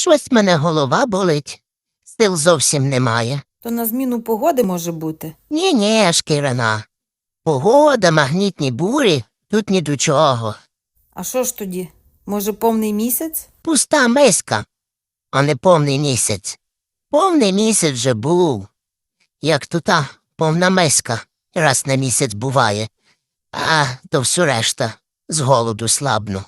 Щось мене голова болить. Сил зовсім немає. То на зміну погоди може бути. Ні, ні, шкірина. Погода, магнітні бурі тут ні до чого. А що ж тоді? Може, повний місяць? Пуста миска, а не повний місяць. Повний місяць вже був. Як тута повна миска раз на місяць буває, а то всю решта з голоду слабну.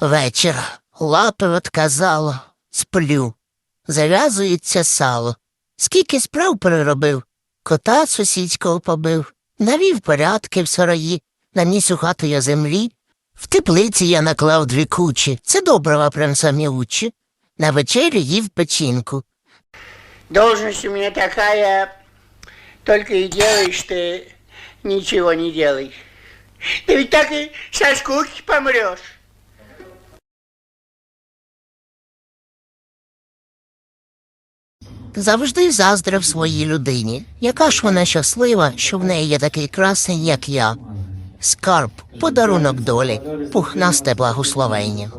Вечір лапи отказало, сплю. Зав'язується сало. Скільки справ переробив, кота сусідського побив, навів порядки в сараї, наніс у хату я землі. В теплиці я наклав дві кучі, це доброго прям самі учі. На вечерю їв печінку. Должность у меня такая, только и делаешь ты ничего не делай. Ты ведь так и со скуки помрешь. Завжди заздрив своїй людині. Яка ж вона щаслива, що в неї є такий красень, як я. Скарб, подарунок долі, пухнасте благословення.